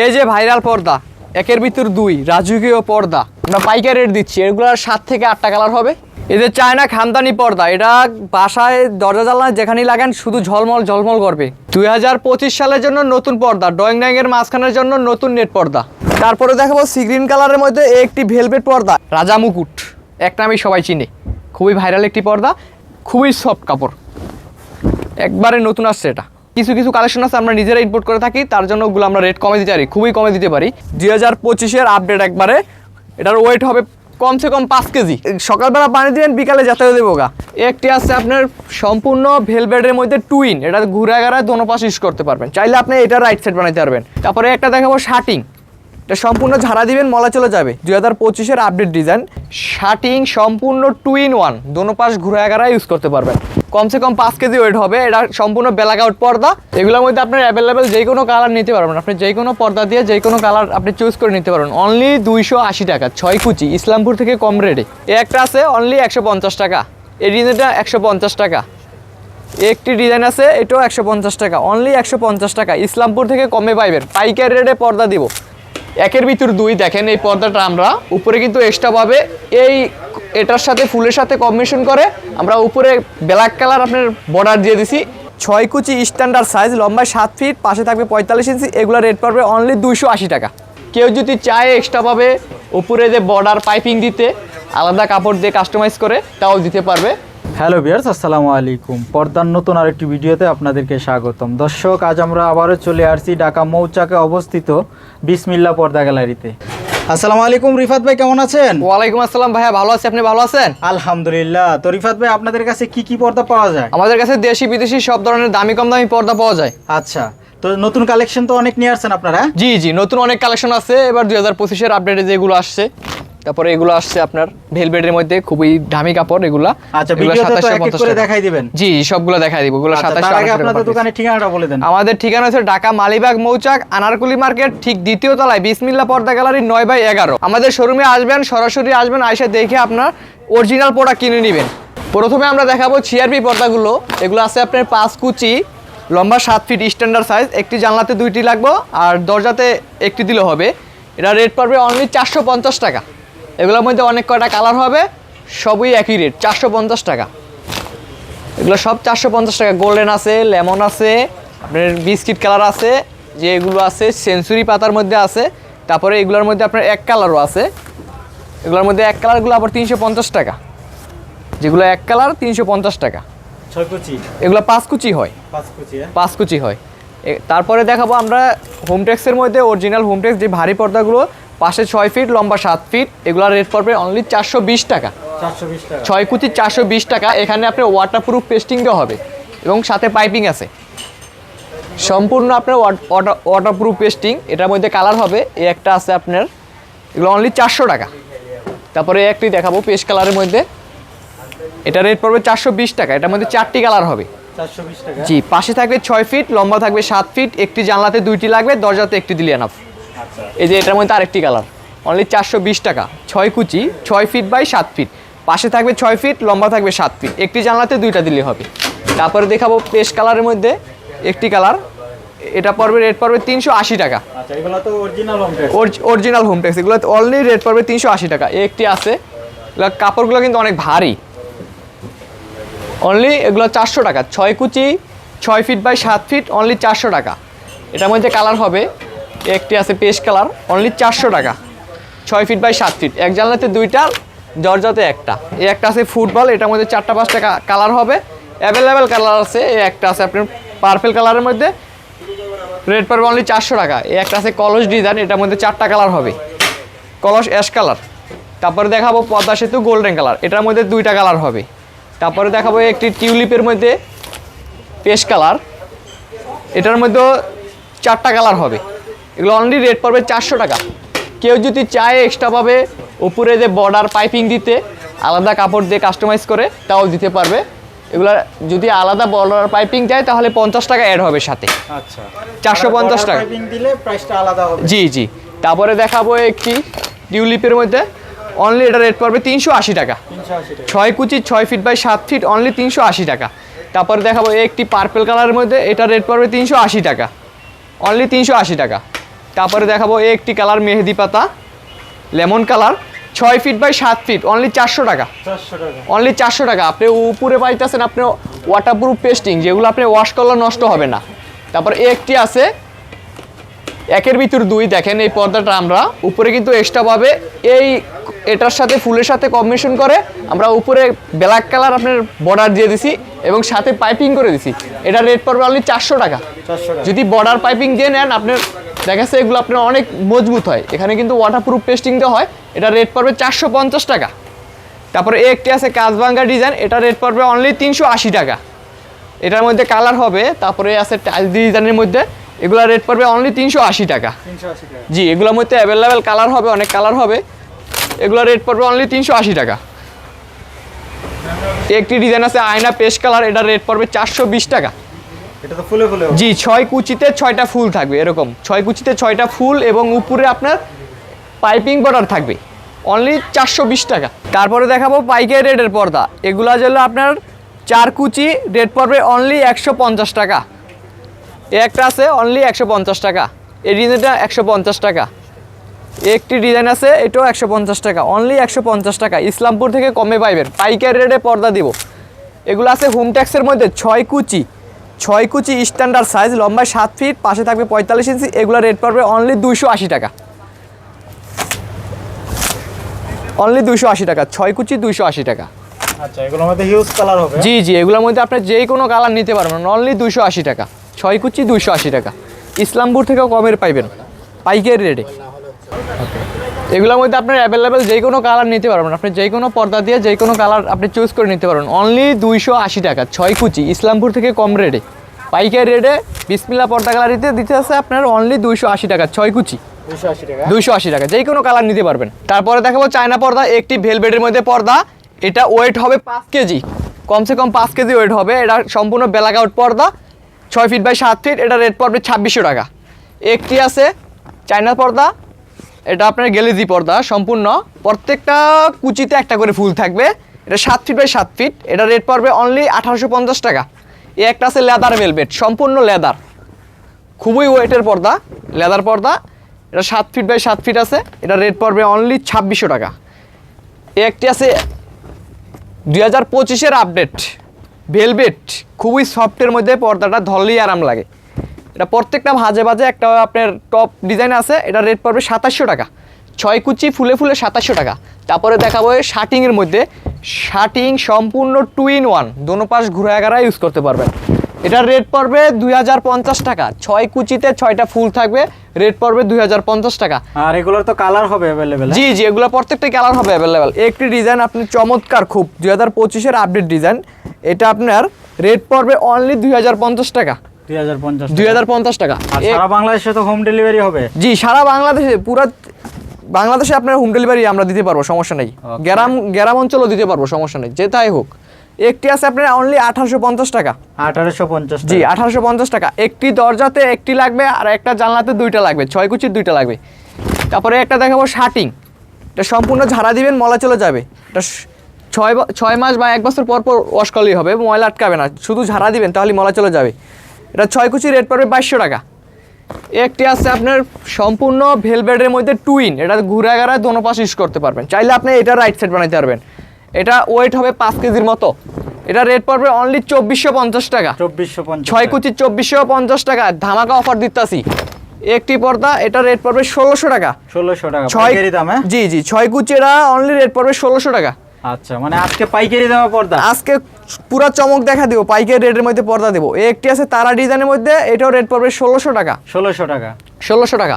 এই যে ভাইরাল পর্দা, একের ভিতর দুই, রাজকীয় পর্দা। আমরা পাইকারি রেট দিচ্ছি, এগুলোর সাত থেকে আটটা কালার হবে। এদের চায়না খামদানি পর্দা, এটা বাসায় দরজা জানলায় যেখানেই লাগান, শুধু ঝলমল ঝলমল করবে। দুই হাজার পঁচিশ সালের জন্য নতুন পর্দা ড্রয়িং ড্রয়িংয়ের মাঝখানের জন্য নতুন নেট পর্দা। তারপরে দেখাবো সি গ্রিন কালারের মধ্যে একটি ভেলভেট পর্দা, রাজা মুকুট। একটা আমি সবাই চিনি। খুবই ভাইরাল একটি পর্দা, খুবই সফট কাপড়। একবারে নতুন আসছে এটা। কিছু কিছু কালেকশন আছে আমরা নিজেরা ইম্পোর্ট করে থাকি তার জন্য ওগুলো আমরা রেট কমে দিতে পারি খুবই কমে দিতে পারি। দুই হাজার পঁচিশের আপডেট একবারে এটার ওয়েট হবে কমসে কম পাঁচ কেজি। সকালবেলা পানি দিবেন বিকালে যাতায়াত দেবো গা। একটি আছে আপনার সম্পূর্ণ ভেলভেটের মধ্যে টুইন এটা ঘুরে গেড়ায় দোনো পাশ ইউজ করতে পারবেন। চাইলে আপনি এটা রাইট সাইড বানাইতে পারবেন। তারপরে একটা দেখাবো শার্টিং এটা সম্পূর্ণ ঝাড়া দিবেন, মলা চলে যাবে। দুই হাজার পঁচিশের আপডেট ডিজাইন শার্টিং সম্পূর্ণ টু ইন ওয়ান দোনো পাশ ঘুরে এগারা ইউজ করতে পারবেন। কমসে কম পাঁচ কেজি ওয়েট হবে, এটা সম্পূর্ণ ব্ল্যাক আউট পর্দা। এগুলোর মধ্যে আপনার অ্যাভেলেবেল যে কোনো কালার নিতে পারবেন। আপনি যে কোনো পর্দা দিয়ে যে কোনো কালার আপনি চুজ করে নিতে পারবেন। অনলি দুইশো আশি টাকা, ছয় কুচি, ইসলামপুর থেকে কম রেটে এ। একটা আছে অনলি একশো পঞ্চাশ টাকা। এই ডিজাইনটা একশো পঞ্চাশ টাকা। একটি ডিজাইন আছে, এটাও একশো পঞ্চাশ টাকা। অনলি একশো পঞ্চাশ টাকা। ইসলামপুর থেকে কমে পাইবেন। পাইকারি রেটে পর্দা দিব। একের ভিতর দুই, দেখেন এই পর্দাটা আমরা। উপরে কিন্তু এক্সট্রা পাবে। এই এটার সাথে ফুলের সাথে কম্বিনেশন করে আমরা উপরে ব্ল্যাক কালার আপনার বর্ডার দিয়ে দিছি। ছয় কুচি স্ট্যান্ডার্ড সাইজ লম্বায় সাত ফিট পাশে থাকবে পঁয়তাল্লিশ ইঞ্চি এগুলো রেট পড়বে অনলি দুইশো আশি টাকা। কেউ যদি চায় এক্সট্রা পাবে, উপরে যে বর্ডার পাইপিং দিতে, আলাদা কাপড় দিয়ে কাস্টমাইজ করে, তাও দিতে পারবে। হ্যালো বিয়ার্স আসসালামু আলাইকুম। পর্দার নতুন আরেকটি ভিডিওতে আপনাদেরকে স্বাগতম। দর্শক আজ আমরা আবারও চলে আসছি ঢাকা মৌচাকে অবস্থিত বিসমিল্লা পর্দা গ্যালারিতে। আসসালামু আলাইকুম রিফাত ভাই কেমন আছেন? ওয়ালাইকুম আসসালাম ভাইয়া ভালো আছি। আপনি ভালো আছেন? আলহামদুলিল্লাহ। তো রিফাত ভাই আপনাদের কাছে কি কি পর্দা পাওয়া যায়? আমাদের কাছে দেশি বিদেশি সব ধরনের দামি কম দামি পর্দা পাওয়া যায়। আচ্ছা তো নতুন কালেকশন তো অনেক নিয়ে আসছেন আপনারা? জি জি নতুন অনেক কালেকশন আছে। এবার দুই হাজার পঁচিশের আপডেটে যেগুলো আসছে। তারপরে এগুলো আসছে আপনার ভেলভেটের মধ্যে খুবই দামি কাপড় এগুলা। আচ্ছা এগুলো ভিডিওতে তো 2750 এক এক করে দেখাই দিবেন। জি সবগুলো দেখাই দিব এগুলো আচ্ছা, সাতাশ তার আগে আপনাদের দোকানের ঠিকানাটা বলে দেন। আমাদের ঠিকানা হচ্ছে ঢাকা মালিবাগ মৌচাক আনারকুলি মার্কেট ঠিক দ্বিতীয় তলায় বিসমিল্লা পর্দা গ্যালারি নয় বাই এগারো। আমাদের শোরুমে আসবেন সরাসরি আসবেন আইসা দেখে আপনার অরিজিনাল প্রোডাক্ট কিনে নেবেন। প্রথমে আমরা দেখাবো সিআরপি পর্দাগুলো। এগুলো আছে আপনার পাঁচ কুচি লম্বা সাত ফিট স্ট্যান্ডার্ড সাইজ একটি জানলাতে দুইটি লাগবে আর দরজাতে একটি দিলে হবে। এটা রেট পড়বে অনলি চারশো পঞ্চাশ টাকা। এগুলোর মধ্যে অনেক কয়টা কালার হবে? সবই একই রেট চারশো পঞ্চাশ টাকা। এগুলো সব চারশো পঞ্চাশ টাকা। গোল্ডেন আছে লেমন আছে আপনার বিস্কিট কালার আছে যে এগুলো আছে সেঞ্চুরি পাতার মধ্যে আছে। তারপরে এগুলোর মধ্যে আপনার এক কালারও আছে। এগুলোর মধ্যে এক কালারগুলো আবার তিনশো পঞ্চাশ টাকা। যেগুলো এক কালার তিনশো পঞ্চাশ টাকা। ছয় কুচি। এগুলো পাঁচ কুচি হয়। পাঁচ কুচি হ্যাঁ? পাঁচ কুচি হয়। তারপরে দেখাবো আমরা হোমটেক্সের মধ্যে অরিজিনাল হোমটেক্স যে ভারী পর্দাগুলো পাশে ছয় ফিট লম্বা সাত ফিট। এগুলোর রেট পড়বে অনলি চারশো বিশ টাকা। ছয় কুচি চারশো বিশ টাকা। এখানে আপনার ওয়াটারপ্রুফ পেস্টিং দেওয়া হবে এবং সাথে পাইপিং আছে। সম্পূর্ণ আপনার ওয়াটারপ্রুফ পেস্টিং এটার মধ্যে কালার হবে এই একটা আছে আপনার এগুলো অনলি চারশো টাকা। তারপরে একটি দেখাবো পেস্ট কালারের মধ্যে। এটা রেট পড়বে চারশো বিশ টাকা। এটার মধ্যে চারটি কালার হবে। জি পাশে থাকবে ছয় ফিট লম্বা থাকবে সাত ফিট একটি জানলাতে দুইটি লাগবে দরজাতে একটি দিলে এনাফ এই যে এটার মধ্যে আরেকটি কালার অনলি চারশো বিশ টাকা। ছয় কুচি ছয় ফিট বাই সাত ফিট পাশে থাকবে ছয় ফিট লম্বা থাকবে সাত ফিট একটি জানলাতে দুইটা দিলে হবে। তারপরে দেখাবো পেস্ট কালারের মধ্যে একটি কালার এটা পড়বে রেট পড়বে তিনশো আশি টাকা। আচ্ছা অরিজিনাল হোম টেক্স এগুলো অনলি রেট পড়বে তিনশো আশি টাকা। একটি আছে। কাপড়গুলো কিন্তু অনেক ভারী। অনলি এগুলো চারশো টাকা। ছয় কুচি ছয় ফিট বাই সাত ফিট অনলি চারশো টাকা। এটার মধ্যে কালার হবে একটি আছে পেস্ট কালার অনলি চারশো টাকা। ছয় ফিট বাই সাত ফিট এক জানলাতে দুইটা, দরজাতে একটা। এই একটা আছে ফুটবল এটার মধ্যে চারটা পাঁচটা কালার হবে। অ্যাভেলেবেল কালার আছে, এই একটা আছে আপনার পার্পেল কালারের মধ্যে। রেড পারবে অনলি চারশো টাকা। এই একটা আছে কলস ডিজাইন এটার মধ্যে চারটা কালার হবে। কলস অ্যাশ কালার তারপরে দেখাবো পদ্মা সেতু গোল্ডেন কালার এটার মধ্যে দুইটা কালার হবে। তারপরে দেখাবো একটি টিউলিপের মধ্যে পেস্ট কালার এটার মধ্যেও চারটা কালার হবে। এগুলো অনলি রেট পড়বে চারশো টাকা। কেউ যদি চায় এক্সট্রা পাবে উপরে যে বর্ডার পাইপিং দিতে আলাদা কাপড় দিয়ে কাস্টমাইজ করে তাও দিতে পারবে। এগুলো যদি আলাদা বর্ডার পাইপিং যায় তাহলে পঞ্চাশ টাকা অ্যাড হবে সাথে। আচ্ছা। 450 টাকা। দিলে প্রাইসটা আলাদা হবে। জি জি। তারপরে দেখাবো একটি টিউলিপের মধ্যে। অনলি এটা রেট পড়বে তিনশো আশি টাকা। তিনশো আশি টাকা। ছয় কুচি ছয় ফিট বাই সাত ফিট অনলি তিনশো আশি টাকা। তারপরে দেখাবো একটি পার্পেল কালারের মধ্যে এটা রেট পড়বে তিনশো আশি টাকা। অনলি তিনশো আশি টাকা। তারপরে দেখাবো এই একটি কালার মেহেদি পাতা। লেমন কালার ছয় ফিট বাই সাত ফিট অনলি চারশো টাকা। অনলি চারশো টাকা। আপনি উপরে পাইতেছেন আপনি ওয়াটারপ্রুফ পেস্টিং যেগুলো আপনি ওয়াশ করলে নষ্ট হবে না। তারপর এ একটি আছে একের ভিতর দুই দেখেন এই পর্দাটা আমরা। উপরে কিন্তু এক্সট্রাভাবে এই এটার সাথে ফুলের সাথে কম্বিনেশন করে আমরা উপরে ব্ল্যাক কালার আপনার বর্ডার দিয়ে দিছি এবং সাথে পাইপিং করে দিছি। এটা রেট পড়বে অনলি চারশো টাকা। যদি বর্ডার পাইপিং দিয়ে নেন আপনার দেখা যাচ্ছে এগুলো আপনার অনেক মজবুত হয়। এখানে কিন্তু ওয়াটারপ্রুফ পেস্টিং দেওয়া হয়। এটা রেট পড়বে চারশো পঞ্চাশ টাকা। তারপরে এ একটি আছে কাজবাঙ্গা ডিজাইন এটা রেট পড়বে অনলি তিনশো আশি টাকা। এটার মধ্যে কালার হবে। তারপরে আছে টাইল ডিজাইনের মধ্যে। এগুলো রেট পড়বে অনলি তিনশো আশি টাকা। তিনশো আশি টাকা। জি এগুলোর মধ্যে অ্যাভেলেবেল কালার হবে অনেক কালার হবে। এগুলো রেট পড়বে অনলি তিনশো আশি টাকা। একটি ডিজাইন আছে আয়না পেস্ট কালার এটা রেট পড়বে চারশো বিশ টাকা। জি ছয় কুচিতে ছয়টা ফুল থাকবে এরকম। ছয় কুচিতে ছয়টা ফুল এবং উপরে আপনার পাইপিং বর্ডার থাকবে। অনলি চারশো বিশ টাকা। তারপরে দেখাবো পাইকারি রেটের পর্দা। এগুলা যেগুলো আপনার চার কুচি রেট পড়বে অনলি একশো পঞ্চাশ টাকা। একটা আছে অনলি একশো পঞ্চাশ টাকা। এই ডিজাইনটা একশো পঞ্চাশ টাকা। একটি ডিজাইন আছে এটাও একশো পঞ্চাশ টাকা অনলি একশো পঞ্চাশ টাকা। ইসলামপুর থেকে কমে পাইবেন পাইকারি রেটে পর্দা দিব। এগুলো আছে হোম ট্যাক্সের মধ্যে ছয় কুচি ছয় কুচি স্ট্যান্ডার্ড সাইজ লম্বায় সাত ফিট পাশে থাকবে পঁয়তাল্লিশ ইঞ্চি এগুলো রেট পড়বে অনলি দুইশো আশি টাকা। অনলি দুইশো আশি টাকা ছয় কুচি দুইশো আশি টাকা। আচ্ছা এগুলোর মধ্যে হিউজ কালার হবে? জি জি এগুলোর মধ্যে আপনি যে কোনো কালার নিতে পারবেন অনলি দুইশো আশি টাকা ছয় কুচি দুশো আশি টাকা। ইসলামপুর থেকেও কমের পাইবেন পাইকারি রেটে এগুলোর মধ্যে আপনার অ্যাভেলেবেল যে কোনো কালার নিতে পারবেন। আপনি যে কোনো পর্দা দিয়ে যে কোনো কালার আপনি চুজ করে নিতে পারবেন। অনলি দুইশো আশি টাকা ছয় কুচি ইসলামপুর থেকে কম রেটে পাইকারি রেটে বিসমিল্লা পর্দা গ্যালারিতে দিতে আছে আপনার অনলি দুইশো আশি টাকা ছয় কুচি। দুইশো আশি টাকা? যে কোনো কালার নিতে পারবেন। তারপরে দেখাবো চায়না পর্দা একটি ভেলভেটের মধ্যে পর্দা। এটা ওয়েট হবে পাঁচ কেজি। কমসে কম পাঁচ কেজি ওয়েট হবে। এটা সম্পূর্ণ ব্ল্যাক আউট পর্দা। ছয় ফিট বাই সাত ফিট এটা রেট পড়বে ছাব্বিশশো টাকা। একটি আছে চায়না পর্দা। এটা আপনার গেলেজি পর্দা, সম্পূর্ণ। প্রত্যেকটা কুচিতে একটা করে ফুল থাকবে। এটা সাত ফিট বাই সাত ফিট এটা রেট পড়বে অনলি আঠারোশো পঞ্চাশ টাকা। এ একটা আছে লেদার ভেলভেট সম্পূর্ণ লেদার খুবই ওয়েটের পর্দা লেদার পর্দা। এটা সাত ফিট বাই সাত ফিট আছে। এটা রেট পড়বে অনলি ছাব্বিশশো টাকা। এ একটি আছে দুই হাজার পঁচিশের আপডেট ভেলভেট খুবই সফটের মধ্যে পর্দাটা ধরলেই আরাম লাগে। এটা প্রত্যেকটা ভাজে ভাজে একটা আপনার টপ ডিজাইন আছে এটা রেট পড়বে সাতাশশো টাকা। ছয় কুচি ফুলে ফুলে সাতাশশো টাকা। তারপরে দেখাবো শার্টিংয়ের মধ্যে। শার্টিং সম্পূর্ণ টু ইন ওয়ান দোনো পাশ ঘুরে এগারা ইউজ করতে পারবেন। এটার রেট পড়বে দুই হাজার পঞ্চাশ টাকা। ছয় কুচিতে ছয়টা ফুল থাকবে রেট পড়বে দুই হাজার পঞ্চাশ টাকা। আর এগুলোর তো কালার হবে অ্যাভেলেবেল জি জি এগুলো প্রত্যেকটা কালার হবে অ্যাভেলেবেল একটি ডিজাইন আপনি চমৎকার খুব দুই হাজার পঁচিশের আপডেট ডিজাইন এটা আপনার রেট পড়বে অনলি দুই হাজার পঞ্চাশ টাকা। দুই হাজার পঞ্চাশ দুই হাজার পঞ্চাশ টাকা। আর সারা বাংলাদেশে তো হোম ডেলিভারি হবে। জি সারা বাংলাদেশে পুরো বাংলাদেশে আপনার হোম ডেলিভারি আমরা দিতে পারব সমস্যা নেই। গ্রাম গ্রাম অঞ্চলও দিতে পারব সমস্যা নেই যেটাই হোক। একটি আছে আপনার অনলি আঠারোশো পঞ্চাশ টাকা। আঠারোশো পঞ্চাশ জি আঠারোশো পঞ্চাশ টাকা। একটি দরজাতে একটি লাগবে আর একটা জানলাতে দুইটা লাগবে ছয় কুচির দুইটা লাগবে। তারপরে একটা দেখাবো শার্টিং এটা সম্পূর্ণ ঝাড়া দিবেন মলা চলে যাবে। এটা ছয় ছয় মাস বা এক বছর পর পর ওয়াশ করলেই হবে ময়লা আটকাবে না। শুধু ঝাড়া দিবেন তাহলে মলা চলে যাবে। এটা ছয় কুচি রেট পড়বে বাইশশো টাকা। একটি আছে আপনার সম্পূর্ণ ভেলভেটের মধ্যে টুইন। এটা ঘুরে গেড়ায় দোনো পাশ ইউজ করতে পারবেন। চাইলে আপনি এটা রাইট সাইড বানাইতে পারবেন। এটা ওয়েট হবে পাঁচ কেজির মতো। এটা রেট পড়বে অনলি চব্বিশশো পঞ্চাশ টাকা। চব্বিশশো ছয় কুচি চব্বিশশো পঞ্চাশ টাকা। ধামাকা অফার দিতাছি। একটি পর্দা এটা রেট পড়বে ষোলোশো টাকা। ষোলোশো টাকা। ছয় দাম হ্যাঁ? জি জি ছয় কুচি এটা অনলি রেট পড়বে ষোলোশো টাকা। আচ্ছা মানে আজকে পাইকারি দামে পর্দা? আজকে পুরো চমক দেখা দেবো পাইকারি রেটের মধ্যে পর্দা দেবো। এই একটি আছে তারা ডিজাইনের মধ্যে এটাও রেট পড়বে ষোলোশো টাকা। ষোলোশো টাকা। ষোলোশো টাকা।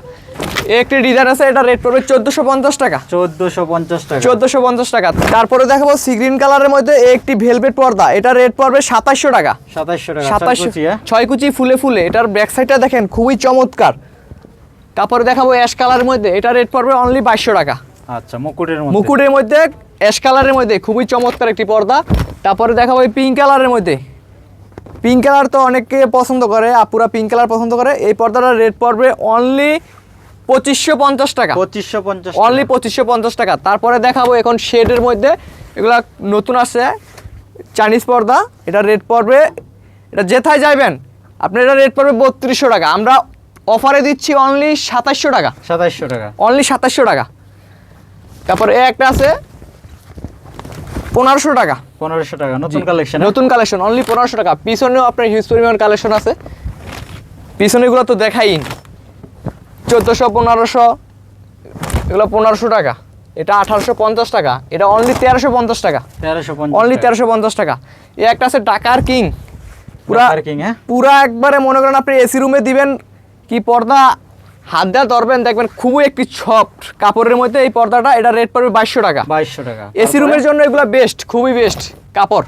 একটি ডিজাইন আছে এটা রেট পড়বে চোদ্দোশো পঞ্চাশ টাকা। চোদ্দোশো পঞ্চাশ টাকা। চোদ্দোশো পঞ্চাশ টাকা। তারপরে দেখাবো সি গ্রিন কালারের মধ্যে একটি ভেলভেট পর্দা এটা রেট পড়বে সাতাশশো টাকা। সাতাশশো টাকা সাতাশশো সাতাশশো হ্যাঁ? ছয় কুচি ফুলে ফুলে এটার ব্যাক সাইডটা দেখেন খুবই চমৎকার। তারপরে দেখাবো অ্যাশ কালারের মধ্যে এটা রেট পড়বে অনলি বাইশশো টাকা। আচ্ছা মুকুটের মুকুটের মধ্যে অ্যাশ কালারের মধ্যে খুবই চমৎকার একটি পর্দা। তারপরে দেখাবো এই পিঙ্ক কালারের মধ্যে। পিঙ্ক কালার তো অনেকে পছন্দ করে আপুরা পিঙ্ক কালার পছন্দ করে। এই পর্দাটার রেট পড়বে অনলি পঁচিশশো পঞ্চাশ টাকা। পঁচিশশো পঞ্চাশ অনলি পঁচিশশো পঞ্চাশ টাকা। তারপরে দেখাবো এখন শেডের মধ্যে। এগুলা নতুন আসছে চাইনিজ পর্দা। এটা রেট পড়বে এটা যেথায় যাইবেন আপনার এটা রেট পড়বে বত্রিশশো টাকা। আমরা অফারে দিচ্ছি অনলি সাতাশশো টাকা। সাতাইশশো টাকা। অনলি সাতাশশো টাকা। তারপরে এ একটা আছে পনেরোশো টাকা। পনেরোশো টাকা নতুন কালেকশন নতুন কালেকশন অনলি পনেরোশো টাকা। পিছনেও আপনার হিউজ পরিমাণ কালেকশন আছে। পিছনেগুলো তো দেখাই। চোদ্দোশো পনেরোশো এগুলো পনেরোশো টাকা। এটা আঠারোশো পঞ্চাশ টাকা। এটা অনলি তেরোশো পঞ্চাশ টাকা। তেরোশো অনলি তেরোশো পঞ্চাশ টাকা। এ একটা আছে টাকার কিং পুরা কিং হ্যাঁ? পুরা একবারে মনে করেন আপনি এসি রুমে দিবেন কি পর্দা হাত দেওয়া ধরবেন দেখবেন খুবই একটি সফট কাপড়ের মধ্যে এই পর্দাটা এটা রেট পড়বে বাইশশো টাকা। বাইশশো টাকা। এসি রুমের জন্য এগুলো বেস্ট খুবই বেস্ট কাপড়।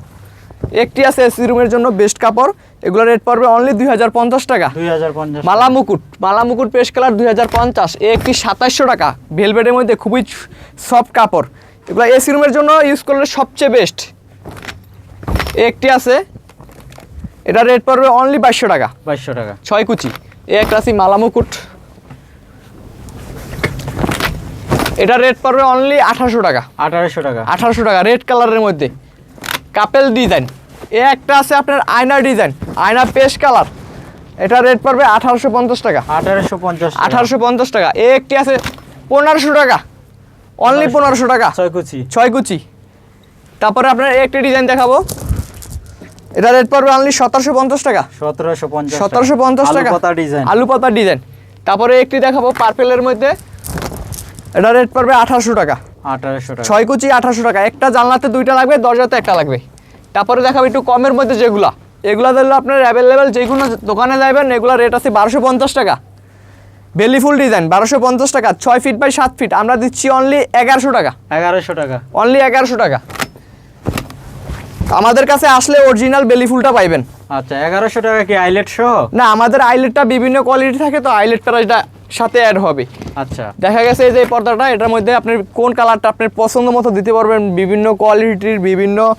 একটি আছে এসি রুমের জন্য বেস্ট কাপড় এগুলো রেট পড়বে অনলি দুই হাজার পঞ্চাশ টাকা। দুই হাজার পঞ্চাশ মালা মুকুট মালা মুকুট পেশ কালার দুই হাজার পঞ্চাশ এ একটি সাতাশশো টাকা। ভেলভেটের মধ্যে খুবই সফট কাপড়। এগুলো এসি রুমের জন্য ইউজ করলে সবচেয়ে বেস্ট একটি আছে এটা রেট পড়বে অনলি বাইশশো টাকা। বাইশশো টাকা। ছয় কুচি এ একটা আছে মালা মুকুট এটা রেট পড়বে অনলি আঠারোশো টাকা। আঠারোশো টাকা। আঠারোশো টাকা রেড কালারের মধ্যে। কাপেল ডিজাইন এ একটা আছে আপনার আয়না ডিজাইন আয়না পেশ কালার এটা রেট পড়বে আঠারোশো পঞ্চাশ টাকা। আঠারোশো পঞ্চাশ আঠারোশো পঞ্চাশ টাকা। এ একটি আছে পনেরোশো টাকা। অনলি পনেরোশো। টাকা। ছয় কুচি। ছয় কুচি। তারপরে আপনার একটি ডিজাইন দেখাবো। এটা রেট পড়বে অনলি সতেরোশো পঞ্চাশ টাকা। সতেরোশো পঞ্চাশ সতেরোশো পঞ্চাশ টাকা। পাতা ডিজাইন আলু পাতার ডিজাইন তারপরে একটি দেখাবো পার্পেলের মধ্যে। এটা রেট পড়বে আঠারোশো টাকা। আঠারোশো টাকা। ছয় কুচি আঠারোশো টাকা। একটা জানলাতে দুইটা লাগবে দরজাতে একটা লাগবে। তারপরে দেখাবো একটু কমের মধ্যে যেগুলা। এগুলা ধরলে আপনার অ্যাভেলেবেল যে কোনো দোকানে যাবেন এগুলো রেট আছে বারোশো পঞ্চাশ টাকা। বেলি ফুল ডিজাইন বারোশো পঞ্চাশ টাকা। ছয় ফিট বাই সাত ফিট আমরা দিচ্ছি অনলি এগারোশো টাকা। এগারোশো টাকা। অনলি এগারোশো টাকা। আমাদের কাছে আসলে অরিজিনাল বেলি ফুলটা পাইবেন। আচ্ছা এগারোশো টাকা কি আইলেট সহ? না আমাদের আইলেটটা বিভিন্ন কোয়ালিটি থাকে তো আইলেট প্রাইসটা সাথে অ্যাড হবে। আচ্ছা। দেখা গেছে এই যে পর্দাটা এটার মধ্যে আপনি কোন কালারটা আপনার পছন্দ মতো দিতে পারবেন বিভিন্ন কোয়ালিটির বিভিন্ন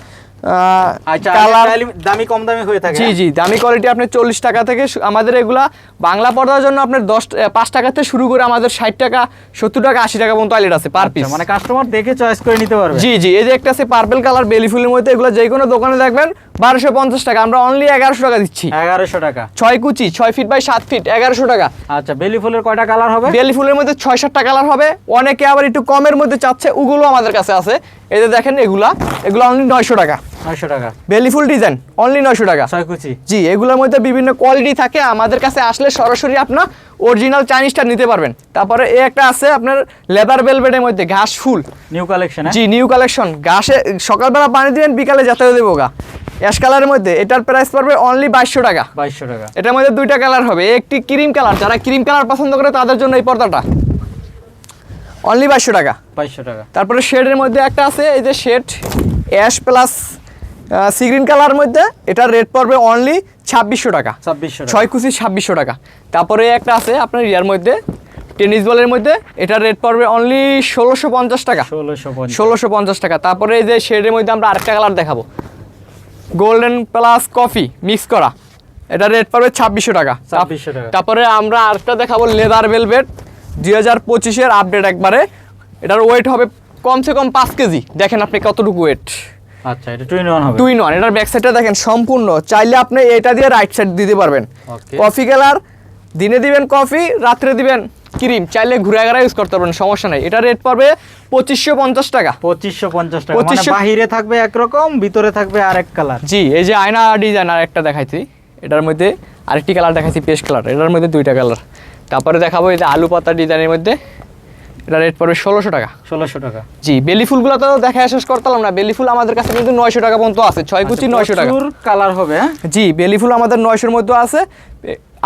দামি কম দামি হয়ে থাকে জি জি দামি কোয়ালিটি আপনি চল্লিশ টাকা থেকে আমাদের এগুলা বাংলা পর্দার জন্য আপনার দশ পাঁচ টাকা থেকে শুরু করে আমাদের ষাট টাকা সত্তর টাকা আশি টাকা পর্যন্ত আইলেট আছে পার আচ্ছা, পিস মানে কাস্টমার দেখে চয়েস করে নিতে পারবে। জি জি এই যে একটা আছে পার্পেল কালার মধ্যে এগুলো যে কোনো দোকানে দেখবেন বারোশো পঞ্চাশ টাকা আমরা অনলি এগারোশো টাকা দিচ্ছি। এগারোশো টাকা। ছয় কুচি ছয় ফিট বাই সাত ফিট এগারোশো টাকা। আচ্ছা বেলি ফুলের কয়টা কালার হবে? বেলি ফুলের মধ্যে ছয় সাতটা কালার হবে অনেকে আবার একটু কমের মধ্যে চাচ্ছে ওগুলো আমাদের কাছে আছে। এই যে দেখেন এগুলা এগুলো অনলি নয়শো টাকা। নয়শো টাকা। বেলি ফুল ডিজাইন অনলি নয়শো টাকা। ছয় কুচি। জি এগুলোর মধ্যে বিভিন্ন কোয়ালিটি থাকে আমাদের কাছে আসলে সরাসরি আপনার অরিজিনাল চাইনিজটা নিতে পারবেন। তারপরে এ একটা আছে আপনার লেদার বেলভেটের মধ্যে ঘাস ফুল নিউ কালেকশন জি নিউ কালেকশন ঘাসে সকালবেলা পানি দিবেন বিকালে যাতায়াত দেবো গা। অ্যাশ কালারের মধ্যে এটার প্রাইস পড়বে অনলি বাইশশো টাকা। বাইশশো টাকা। এটার মধ্যে দুইটা কালার হবে একটি ক্রিম কালার যারা ক্রিম কালার পছন্দ করে তাদের জন্য এই পর্দাটা। অনলি বাইশশো টাকা। বাইশশো টাকা। তারপরে শেডের মধ্যে একটা আছে এই যে shade ash plus sea green colour মধ্যে এটা রেট পড়বে অনলি ছাব্বিশশো টাকা। ছাব্বিশশো ছয় কুচি ছাব্বিশশো টাকা। তারপরে একটা আছে আপনার ইয়ার মধ্যে টেনিস বলের মধ্যে এটা রেট পড়বে অনলি ষোলোশো পঞ্চাশ টাকা। ষোলোশো ষোলোশো পঞ্চাশ টাকা। তারপরে এই যে শেডের মধ্যে আমরা আরেকটা কালার দেখাবো। গোল্ডেন প্লাস কফি মিক্স করা। এটা রেট পড়বে ছাব্বিশশো টাকা। 2600 টাকা। তারপরে আমরা আরেকটা দেখাবো লেদার ভেলভেট। দুই হাজার পঁচিশের আপডেট একবারে। এটার ওয়েট হবে কমসে কম পাঁচ কেজি। দেখেন আপনি কতটুকু ওয়েট আচ্ছা এটা টু ইন ওয়ান হবে। টু ইন ওয়ান এটার ব্যাক সাইডটা দেখেন সম্পূর্ণ। চাইলে আপনি এটা দিয়ে রাইট সাইড দিতে পারবেন। কফি কালার দিনে দিবেন কফি রাত্রে দিবেন ক্রিম চাইলে ঘুরে ঘুরে ইউজ করতে পারবেন সমস্যা নেই। এটা রেট পড়বে পঁচিশশো পঞ্চাশ টাকা। পঁচিশশো পঞ্চাশ টাকা। মানে 2500 বাহিরে থাকবে একরকম ভিতরে থাকবে আরেক কালার জি এই যে আয়না ডিজাইন আর একটা দেখাইছি। এটার মধ্যে আরেকটি কালার দেখাইছি পেস্ট কালার এটার মধ্যে দুইটা কালার তারপরে দেখাবো এই যে আলু পাতা ডিজাইনের মধ্যে। এটা রেট পড়বে ষোলোশো টাকা। ষোলোশো টাকা। জি বেলি ফুলগুলো তো দেখা শেষ করতাম না। বেলি ফুল আমাদের কাছে কিন্তু নয়শো টাকা পর্যন্ত আছে। ছয় কুচি নয়শো টাকা। কালার হবে হ্যাঁ? জি বেলি ফুল আমাদের নয়শোর মধ্যে আছে।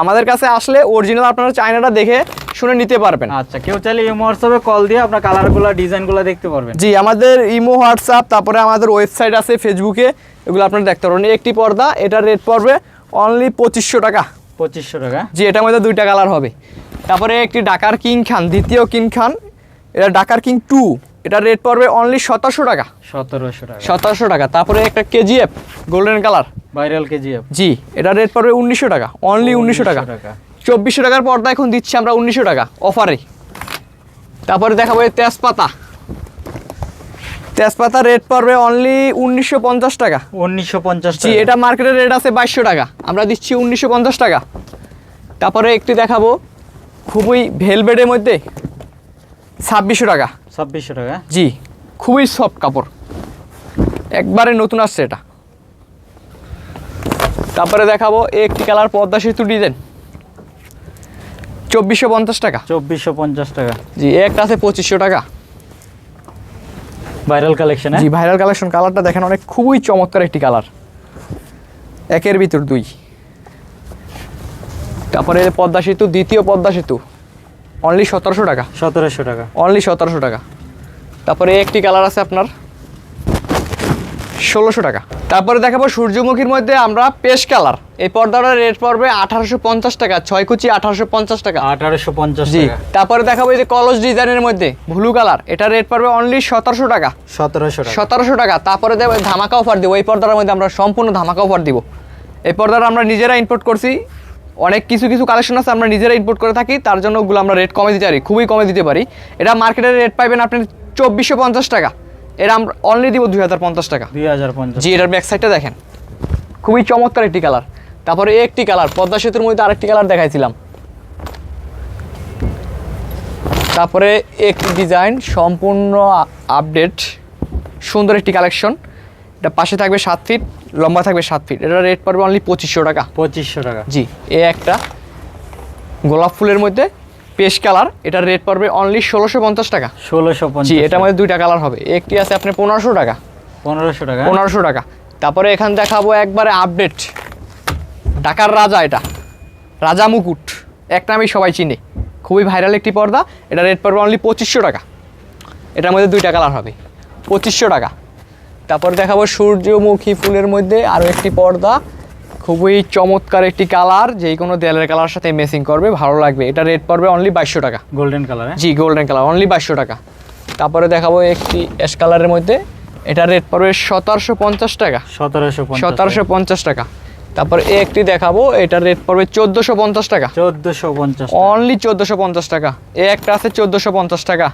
আমাদের কাছে আসলে অরিজিনাল আপনারা চায়নাটা দেখে শুনে নিতে পারবেন। আচ্ছা কেউ চাইলে এই হোয়াটসঅ্যাপে কল দিয়ে আপনার কালারগুলো ডিজাইনগুলো দেখতে পারবেন। জি আমাদের ইমো হোয়াটসঅ্যাপ তারপরে আমাদের ওয়েবসাইট আছে ফেসবুকে এগুলো আপনারা দেখতে পারবেন। একটি পর্দা এটার রেট পড়বে অনলি পঁচিশশো টাকা। পঁচিশশো টাকা। জি এটার মধ্যে দুইটা কালার হবে। তারপরে একটি ডাকার কিং খান দ্বিতীয় কিং খান এটা ডাকার কিং টু। এটার রেট পড়বে অনলি সতেরোশো টাকা। সতেরোশো টাকা। সতেরোশো টাকা। তারপরে একটা KGF golden colour viral KGF. জি এটা রেট পড়বে উনিশশো টাকা অনলি উনিশশো টাকা। চব্বিশশো টাকার পর্দা এখন দিচ্ছি আমরা উনিশশো টাকা অফারে তারপরে দেখাবো এই তেজপাতা। তেজপাতা রেট পড়বে অনলি উনিশশো পঞ্চাশ টাকা। উনিশশো পঞ্চাশ জি এটা মার্কেটের রেট আছে বাইশশো টাকা। আমরা দিচ্ছি উনিশশো পঞ্চাশ টাকা। তারপরে একটি দেখাবো খুবই ভেলভেটের মধ্যে ছাব্বিশশো টাকা। ছাব্বিশশো টাকা? জি খুবই সফট কাপড়। একবারে নতুন আসছে এটা। তারপরে দেখাবো একটি কালার পদ্মা সেতু ডিজাইন চব্বিশশো পঞ্চাশ টাকা। চব্বিশশো পঞ্চাশ টাকা। জি একটা আছে পঁচিশশো টাকা। ভাইরাল কালেকশন জি ভাইরাল কালেকশন কালারটা দেখেন অনেক খুবই চমৎকার একটি কালার একের ভিতর দুই। তারপরে পদ্মা সেতু দ্বিতীয় পদ্মা সেতু। অনলি সতেরোশো টাকা। সতেরোশো টাকা। অনলি সতেরোশো টাকা। তারপরে একটি কালার আছে আপনার ষোলোশো টাকা। তারপরে দেখাবো সূর্যমুখীর মধ্যে আমরা পেশ কালার। এই পর্দাটার রেট পড়বে আঠারোশো পঞ্চাশ টাকা ছয় কুচি আঠারোশো পঞ্চাশ টাকা। আঠারোশো পঞ্চাশ জি তারপরে দেখাবো এই যে কলস ডিজাইনের মধ্যে ব্লু কালার। এটা রেট পড়বে অনলি সতেরোশো টাকা। সতেরোশো সতেরোশো টাকা তারপরে দেবো ধামাকা অফার দেবো। এই পর্দার মধ্যে আমরা সম্পূর্ণ ধামাকা অফার দিব। এই পর্দাটা আমরা নিজেরা ইম্পোর্ট করছি। অনেক কিছু কিছু কালেকশন আছে আমরা নিজেরা ইম্পোর্ট করে থাকি। তার জন্য ওগুলো আমরা রেট কমে দিতে পারি খুবই কমে দিতে পারি। এটা মার্কেটের রেট পাইবেন আপনি চব্বিশশো পঞ্চাশ টাকা। এটা আমরা অনলি দিব দুই হাজার পঞ্চাশ টাকা। দুই হাজার পঞ্চাশ। জি এটার ব্যাক সাইডটা দেখেন। খুবই চমৎকার একটি কালার তারপরে একটি কালার পদ্মা সেতুর মধ্যে আরেকটি কালার দেখাইছিলাম। তারপরে একটি ডিজাইন সম্পূর্ণ আপডেট সুন্দর একটি কালেকশন এটা পাশে থাকবে সাত ফিট লম্বা থাকবে সাত ফিট এটা রেট পড়বে অনলি পঁচিশশো টাকা। পঁচিশশো টাকা। জি এ একটা গোলাপ ফুলের মধ্যে পেশ কালার এটার রেট পড়বে অনলি ষোলোশো পঞ্চাশ টাকা। ষোলোশো জি এটার মধ্যে দুইটা কালার হবে। একটি আছে আপনার পনেরোশো টাকা। পনেরোশো টাকা? পনেরোশো টাকা। তারপরে এখান দেখাবো একবারে আপডেট ঢাকার রাজা এটা। রাজা মুকুট। এক নামেই সবাই চিনে। খুবই ভাইরাল একটি পর্দা। এটা রেট পড়বে অনলি পঁচিশশো টাকা। এটার মধ্যে দুইটা কালার হবে। পঁচিশশো টাকা। তারপর দেখাবো সূর্যমুখী ফুলের মধ্যে আরও একটি পর্দা। খুবই চমৎকার একটি কালার যে কোনো দেয়ালের কালার সাথে মেসিং করবে ভালো লাগবে। এটা রেট পড়বে অনলি বাইশশো টাকা। গোল্ডেন কালার জি গোল্ডেন কালার অনলি বাইশশো টাকা। তারপরে দেখাবো একটি অ্যাশ কালারের মধ্যে। এটা রেট পড়বে সতেরোশো পঞ্চাশ টাকা। সতেরোশো সতেরোশো পঞ্চাশ টাকা। তারপর একটি দেখাবো এটার রেট পড়বে চোদ্দোশো পঞ্চাশ টাকা। চোদ্দোশো পঞ্চাশ অনলি চোদ্দোশো পঞ্চাশ টাকা। এ একটা আছে চোদ্দোশো পঞ্চাশ টাকা।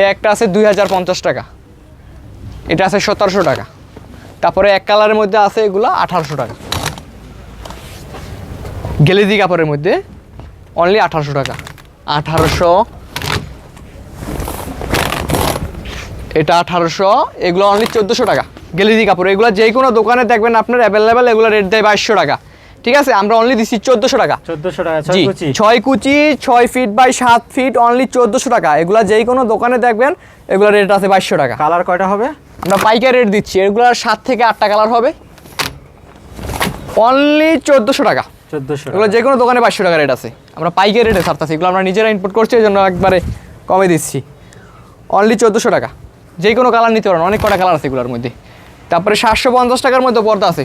এ একটা আছে দুই হাজার পঞ্চাশ টাকা। এটা আছে সতেরোশো টাকা। তারপরে এক কালারের মধ্যে আছে এগুলো আঠারোশো টাকা। গেলেদি কাপড়ের মধ্যে অনলি আঠারোশো টাকা। আঠারোশো। এটা আঠারোশো এগুলো অনলি চোদ্দোশো টাকা। গেলেদি কাপড় এগুলো যে কোনো দোকানে দেখবেন আপনার অ্যাভেলেবেল এগুলো রেট দেয় বাইশশো টাকা। ঠিক আছে? আমরা অনলি দিচ্ছি চোদ্দোশো টাকা। চোদ্দোশো টাকা জি ছয় কুচি ছয় ফিট বাই সাত ফিট অনলি চোদ্দোশো টাকা। এগুলো যেই কোনো দোকানে দেখবেন এগুলো রেট আছে বাইশশো টাকা। কালার কয়টা হবে? আমরা পাইকারি রেট দিচ্ছি। এগুলোর সাত থেকে আটটা কালার হবে। অনলি চোদ্দোশো টাকা। এগুলো যে কোনো দোকানে বাইশশো টাকা রেট আছে। আমরা পাইকারি রেটে ছাড়তেছি। এগুলো আমরা নিজেরা ইম্পোর্ট করছি এই জন্য একবারে কমে দিচ্ছি। অনলি চোদ্দোশো টাকা। যে কোনো কালার নিতে পারেন অনেক কটা কালার আছে এগুলোর মধ্যে। তারপরে সাতশো পঞ্চাশ টাকার মধ্যে পর্দা আছে।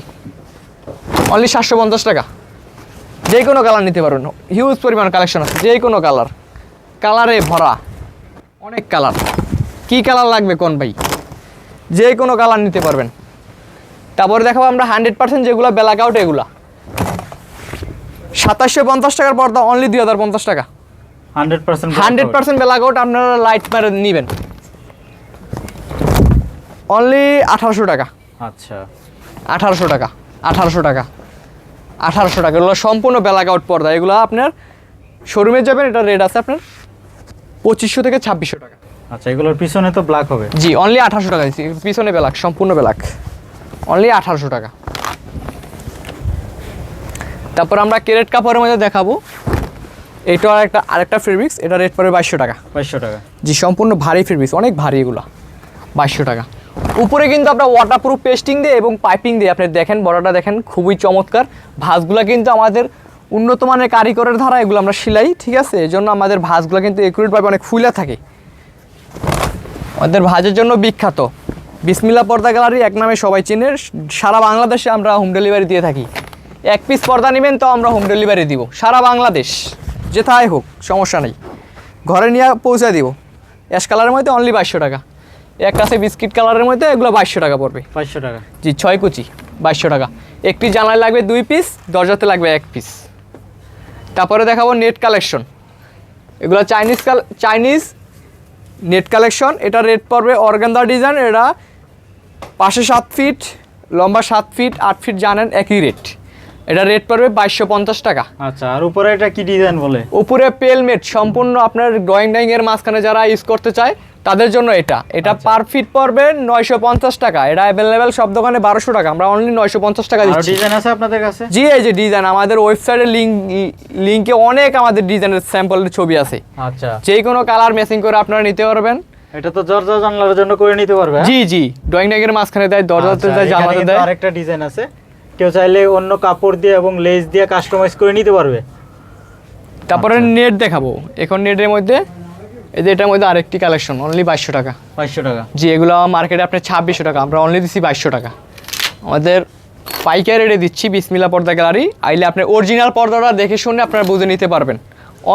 অনলি সাতশো পঞ্চাশ টাকা। যে কোনো কালার নিতে পারবেন হিউজ পরিমাণ কালেকশন আছে যে কোনো কালার কালারে ভরা। অনেক কালার কি কালার লাগবে কোন ভাই? যে কোনো কালার নিতে পারবেন। তারপরে দেখাবো আমরা হান্ড্রেড পার্সেন্ট যেগুলো ব্ল্যাক আউট এগুলা। সাতাশশো পঞ্চাশ টাকার পর্দা অনলি দুই হাজার পঞ্চাশ টাকা। Hundred percent hundred percent black out আপনারা লাইট মারে নেবেন। অনলি আঠারোশো টাকা। আচ্ছা। আঠারোশো টাকা আঠারোশো টাকা আঠারোশো টাকা। এগুলো সম্পূর্ণ ব্ল্যাক আউট পর্দা। এগুলো আপনার শোরুমে যাবেন এটা রেট আছে আপনার পঁচিশশো থেকে ছাব্বিশশো টাকা। আচ্ছা এগুলোর পিছনে তো ব্ল্যাক হবে। জি অনলি আঠারোশো টাকা। পিছনে বেলাক সম্পূর্ণ বেলাক অনলি আঠারোশো টাকা। তারপর আমরা কেরেট কাপড়ের মধ্যে দেখাবো। এটা আরেকটা আরেকটা ফেব্রিক্স এটা রেট পড়বে বাইশশো টাকা। বাইশশো টাকা। জি সম্পূর্ণ ভারী ফেব্রিক্স অনেক ভারী এগুলো বাইশশো টাকা। উপরে কিন্তু আপনার ওয়াটারপ্রুফ পেস্টিং দিয়ে এবং পাইপিং দিয়ে আপনি দেখেন বড়টা দেখেন খুবই চমৎকার। ভাঁজগুলো কিন্তু আমাদের উন্নত মানের কারিগরের ধারা এগুলো আমরা সিলাই ঠিক আছে? এই জন্য আমাদের ভাঁজগুলো কিন্তু একুরেটভাবে অনেক ফুলে থাকে। আমাদের ভাজের জন্য বিখ্যাত। বিসমিল্লা পর্দা গ্যালারি এক নামে সবাই চিনে। সারা বাংলাদেশে আমরা হোম ডেলিভারি দিয়ে থাকি। এক পিস পর্দা নেবেন তো আমরা হোম ডেলিভারি দিব। সারা বাংলাদেশ যেথায় হোক সমস্যা নেই। ঘরে নিয়ে পৌঁছে দিব। অ্যাশ কালারের মধ্যে অনলি বাইশশো টাকা। এক আছে বিস্কিট কালারের মধ্যে এগুলো বাইশশো টাকা পড়বে। বাইশশো টাকা। জি ছয় কুচি বাইশশো টাকা। একটি জানলায় লাগবে দুই পিস দরজাতে লাগবে এক পিস তারপরে দেখাবো নেট কালেকশন এগুলো চাইনিজ কাল চাইনিজ নেট কালেকশন এটা রেট পড়বে অর্গানদা ডিজাইন এটা পাশে সাত ফিট লম্বা সাত ফিট আট ফিট জানেন একই রেট এটা রেট পড়বে বাইশশো পঞ্চাশ টাকা। আচ্ছা আর উপরে এটা কি ডিজাইন বলে? উপরে পেলমেট সম্পূর্ণ আপনার ড্রয়িং ডাইং এর মাঝখানে যারা ইউজ করতে চায় তাদের জন্য এটা। এটা আচ্ছা। পার ফিট পড়বে নয়শো পঞ্চাশ টাকা। এটা অ্যাভেলেবেল সব দোকানে বারোশো টাকা। আমরা অনলি নয়শো পঞ্চাশ টাকা আর দিচ্ছি। ডিজাইন আছে আপনাদের কাছে? জি এই যে ডিজাইন আমাদের ওয়েবসাইটের লিঙ্ক লিঙ্কে অনেক আমাদের ডিজাইনের স্যাম্পলের ছবি আছে। আচ্ছা। যে কোনো কালার ম্যাচিং করে আপনারা নিতে পারবেন। এটা তো দরজা জানলার জন্য করে নিতে পারবে হ্যাঁ? জি জি। ড্রয়িং ডাইং এর মাঝখানে দেয় দরজাতে আচ্ছা, দেয় জানলাতে দেয়। আরেকটা ডিজাইন আছে। কেউ চাইলে অন্য কাপড় দিয়ে এবং লেস দিয়ে কাস্টমাইজ করে নিতে পারবে। তারপরে আচ্ছা। নেট দেখাবো। এখন নেটের মধ্যে এই যে এটার মধ্যে আরেকটি কালেকশন অনলি বাইশশো টাকা। বাইশশো টাকা। জি এগুলো মার্কেটে আপনার ছাব্বিশশো টাকা আমরা অনলি দিচ্ছি বাইশশো টাকা। আমাদের পাইকারি রেটে দিচ্ছি বিসমিল্লা পর্দা গ্যালারি আইলে আপনি অরিজিনাল পর্দাটা দেখে শুনে আপনারা বুঝে নিতে পারবেন।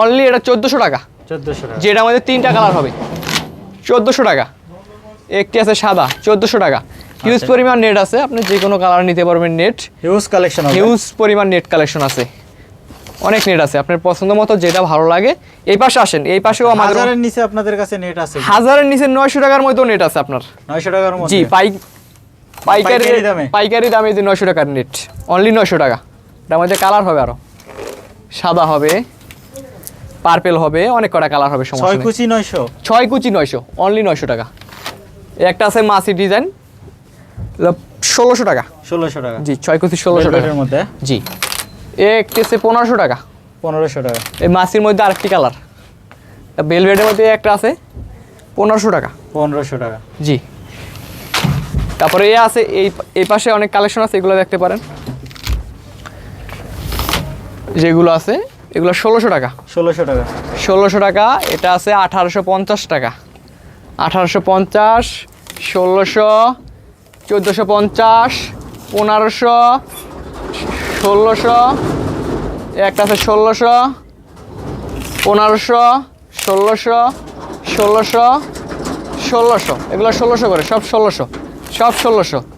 অনলি এটা চোদ্দোশো টাকা। চোদ্দোশো টাকা। যেটা আমাদের তিনটা কালার হবে। চোদ্দোশো টাকা। একটি আছে সাদা চোদ্দোশো টাকা। হিউজ। পরিমাণ নেট আছে আপনি যে কোনো কালার নিতে পারবেন নেট হিউজ কালেকশন হিউজ পরিমাণ নেট কালেকশন আছে। অনেক নেট আছে আপনার পছন্দ মতো যেটা ভালো লাগে। এই পাশে আসেন এই পাশেও আমাদের হাজারের নিচে আপনাদের কাছে নেট আছে। হাজারের নিচে নয়শো টাকার মতো নেট আছে আপনার। নয়শো টাকার মধ্যে? জি পাই পাইকারি দামে? পাইকারি দামে যে নয়শো টাকার নেট অনলি নয়শো টাকা। এটার মধ্যে কালার হবে আরও। সাদা হবে পার্পেল হবে অনেক কটা কালার হবে সমস্যা ছয় নেই। কুচি নয়শো? ছয় কুচি নয়শো অনলি নয়শো টাকা। একটা আছে মাসি ডিজাইন ষোলোশো টাকা। ষোলোশো টাকা। জি ছয় কুচি ষোলোশো টাকা। Velvet এর মধ্যে? জি। এ একটি আছে পনেরোশো টাকা। পনেরোশো টাকা। এই মাসির মধ্যে আরেকটি কালার। বেলভেটের মধ্যে একটা আছে পনেরোশো টাকা। পনেরোশো টাকা। জি। তারপরে এ আছে এই এই পাশে অনেক কালেকশন আছে এগুলো দেখতে পারেন। যেগুলো আছে এগুলো ষোলোশো টাকা। ষোলোশো টাকা। ষোলোশো টাকা এটা আছে আঠারোশো পঞ্চাশ টাকা। আঠারোশো পঞ্চাশ ষোলোশো চোদ্দোশো পঞ্চাশ, পনেরোশো, ষোলোশো, একটা আছে ষোলোশো, পনেরোশো, ষোলোশো ষোলোশো ষোলোশো। এগুলো ষোলোশো করে, সব ষোলোশো। সব ষোলোশো।